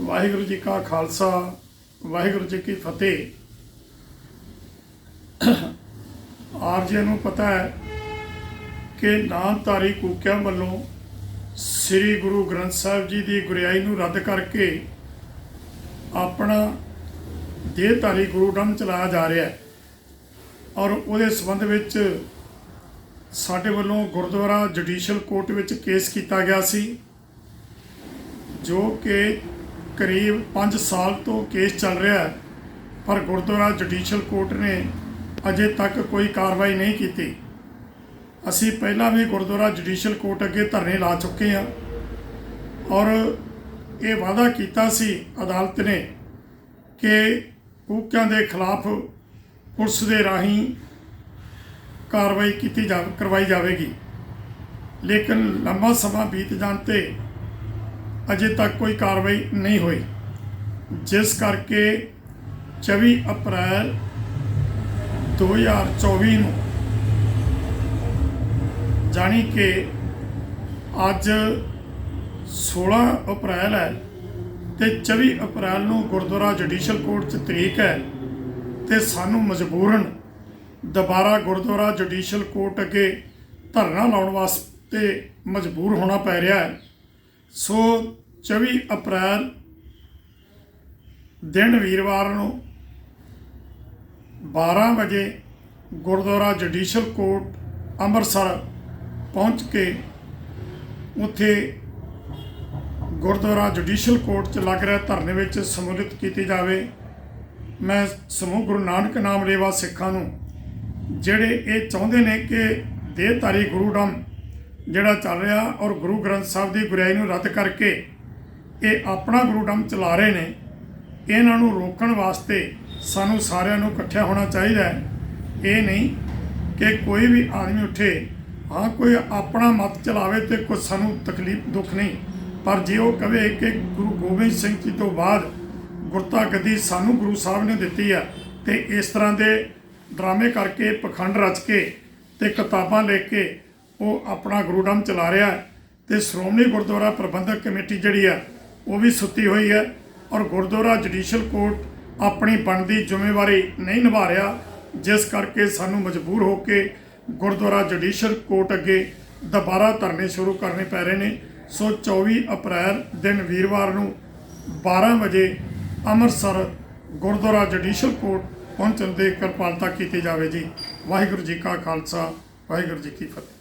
ਵਾਹਿਗੁਰੂ ਜੀ ਕਾ ਖਾਲਸਾ, ਵਾਹਿਗੁਰੂ ਜੀ ਕੀ ਫਤਿਹ। ਆਪ ਜੀ ਨੂੰ ਪਤਾ ਹੈ ਕਿ ਨਾਮਧਾਰੀ ਕੂਕਿਆਂ ਵੱਲੋਂ ਸ੍ਰੀ ਗੁਰੂ ਗ੍ਰੰਥ ਸਾਹਿਬ ਜੀ ਦੀ ਗੁਰਿਆਈ ਨੂੰ ਰੱਦ ਕਰਕੇ ਆਪਣਾ ਦੇਹਧਾਰੀ ਗੁਰੂਡਮ ਚਲਾਇਆ ਜਾ ਰਿਹਾ ਹੈ। ਔਰ ਉਹਦੇ ਸੰਬੰਧ ਵਿੱਚ ਸਾਡੇ ਵੱਲੋਂ ਗੁਰਦੁਆਰਾ ਜੁਡੀਸ਼ੀਅਲ ਕੋਰਟ ਵਿੱਚ ਕੇਸ ਕੀਤਾ ਗਿਆ ਸੀ, ਜੋ ਕਿ ਕਰੀਬ 5 ਸਾਲ ਤੋਂ ਕੇਸ ਚੱਲ ਰਿਹਾ ਹੈ, ਪਰ ਗੁਰਦੁਆਰਾ ਜੁਡੀਸ਼ੀਅਲ ਕੋਰਟ ਨੇ ਅਜੇ ਤੱਕ ਕੋਈ ਕਾਰਵਾਈ ਨਹੀਂ ਕੀਤੀ। ਅਸੀਂ ਪਹਿਲਾਂ ਵੀ ਗੁਰਦੁਆਰਾ ਜੁਡੀਸ਼ੀਅਲ ਕੋਰਟ ਅੱਗੇ ਧਰਨੇ ਲਾ ਚੁੱਕੇ ਹਾਂ ਔਰ ਇਹ ਵਾਅਦਾ ਕੀਤਾ ਸੀ ਅਦਾਲਤ ਨੇ ਕਿ ਕੂਕਿਆਂ ਦੇ ਖਿਲਾਫ ਪੁਲਿਸ ਦੇ ਰਾਹੀਂ ਕਾਰਵਾਈ ਕੀਤੀ ਜਾ ਕਰਵਾਈ ਜਾਵੇਗੀ। ਲੇਕਿਨ ਲੰਬਾ ਸਮਾਂ ਬੀਤ ਜਾਣ ਤੇ ਅਜੇ ਤੱਕ ਕੋਈ ਕਾਰਵਾਈ ਨਹੀਂ ਹੋਈ। ਜਿਸ ਕਰਕੇ 24 ਅਪ੍ਰੈਲ 2024 ਨੂੰ ਜਾਣੀ ਕਿ ਅੱਜ 16 ਅਪ੍ਰੈਲ ਹੈ ਤੇ 24 ਅਪ੍ਰੈਲ ਨੂੰ ਗੁਰਦੁਆਰਾ ਜੁਡੀਸ਼ੀਅਲ ਕੋਰਟ 'ਚ ਤਰੀਕ ਹੈ ਤੇ ਸਾਨੂੰ ਮਜਬੂਰਨ ਦੁਬਾਰਾ ਗੁਰਦੁਆਰਾ ਜੁਡੀਸ਼ੀਅਲ ਕੋਰਟ ਅੱਗੇ ਧਰਨਾ ਲਾਉਣ ਵਾਸਤੇ ਮਜਬੂਰ ਹੋਣਾ ਪੈ ਰਿਹਾ ਹੈ। ਸੋ 24 ਅਪ੍ਰੈਲ ਦਿਨ ਵੀਰਵਾਰ ਨੂੰ 12 ਵਜੇ ਗੁਰਦੁਆਰਾ ਜੁਡੀਸ਼ਲ ਕੋਰਟ ਅੰਮ੍ਰਿਤਸਰ ਪਹੁੰਚ ਕੇ ਉੱਥੇ ਗੁਰਦੁਆਰਾ ਜੁਡੀਸ਼ਲ ਕੋਰਟ 'ਚ ਲੱਗ ਰਿਹਾ ਧਰਨੇ ਵਿੱਚ ਸਮੂਲਿਤ ਕੀਤੀ ਜਾਵੇ, ਮੈਂ ਸਮੂਹ ਗੁਰੂ ਨਾਨਕ ਨਾਮ ਲੇਵਾ ਸਿੱਖਾਂ ਨੂੰ, ਜਿਹੜੇ ਇਹ ਚਾਹੁੰਦੇ ਨੇ ਕਿ ਦੇਹਧਾਰੀ ਗੁਰੂਡਮ ਜਿਹੜਾ ਚੱਲ ਰਿਹਾ ਔਰ ਗੁਰੂ ਗ੍ਰੰਥ ਸਾਹਿਬ ਦੀ ਗੁਰਿਆਈ ਨੂੰ ਰੱਦ ਕਰਕੇ ਇਹ ਆਪਣਾ ਗੁਰੂਡਮ ਚਲਾ ਰਹੇ ਨੇ, ਇਹਨਾਂ ਨੂੰ ਰੋਕਣ ਵਾਸਤੇ ਸਾਨੂੰ ਸਾਰਿਆਂ ਨੂੰ ਇਕੱਠਿਆ ਹੋਣਾ ਚਾਹੀਦਾ ਹੈ। ਇਹ ਨਹੀਂ ਕਿ ਕੋਈ ਵੀ ਆਦਮੀ ਉੱਠੇ, ਹਾਂ, ਕੋਈ ਆਪਣਾ ਮਤ ਚਲਾਵੇ ਤੇ ਕੋਈ ਸਾਨੂੰ ਤਕਲੀਫ, ਦੁੱਖ ਨਹੀਂ। ਪਰ ਜੇ ਉਹ ਕਵੇ ਕਿ ਗੁਰੂ ਗੋਬਿੰਦ ਸਿੰਘ ਜੀ ਤੋਂ ਬਾਅਦ ਗੁਰਤਾ ਗੱਦੀ ਸਾਨੂੰ ਗੁਰੂ ਸਾਹਿਬ ਨੇ ਦਿੱਤੀ ਆ, ਤੇ ਇਸ ਤਰ੍ਹਾਂ ਦੇ ਡਰਾਮੇ ਕਰਕੇ, ਪਖੰਡ ਰਚ ਕੇ ਤੇ ਕਿਤਾਬਾਂ ਲਿਖ ਕੇ ਉਹ ਆਪਣਾ ਗੁਰੂਡਮ ਚਲਾ ਰਿਹਾ ਹੈ ਤੇ ਸ਼੍ਰੋਮਣੀ ਗੁਰਦੁਆਰਾ ਪ੍ਰਬੰਧਕ ਕਮੇਟੀ ਜਿਹੜੀ ਆ ਉਹ ਵੀ ਸੁੱਤੀ ਹੋਈ ਹੈ ਔਰ ਗੁਰਦੁਆਰਾ ਜੁਡੀਸ਼ੀਅਲ ਕੋਰਟ ਆਪਣੀ ਬਣਦੀ ਜ਼ਿੰਮੇਵਾਰੀ ਨਹੀਂ ਨਿਭਾ ਰਿਹਾ, ਜਿਸ ਕਰਕੇ ਸਾਨੂੰ ਮਜਬੂਰ ਹੋ ਕੇ ਗੁਰਦੁਆਰਾ ਜੁਡੀਸ਼ੀਅਲ ਕੋਰਟ ਅੱਗੇ ਦੁਬਾਰਾ ਧਰਨੇ ਸ਼ੁਰੂ ਕਰਨੇ ਪੈ ਰਹੇ ਨੇ। ਸੋ 24 ਅਪ੍ਰੈਲ ਦਿਨ ਵੀਰਵਾਰ ਨੂੰ 12 ਵਜੇ ਅੰਮ੍ਰਿਤਸਰ ਗੁਰਦੁਆਰਾ ਜੁਡੀਸ਼ੀਅਲ ਕੋਰਟ ਪਹੁੰਚਣ ਦੀ ਕਿਰਪਾਲਤਾ ਕੀਤੀ ਜਾਵੇ ਜੀ। ਵਾਹਿਗੁਰੂ ਜੀ ਕਾ ਖਾਲਸਾ, ਵਾਹਿਗੁਰੂ ਜੀ ਕੀ ਫਤਿਹ।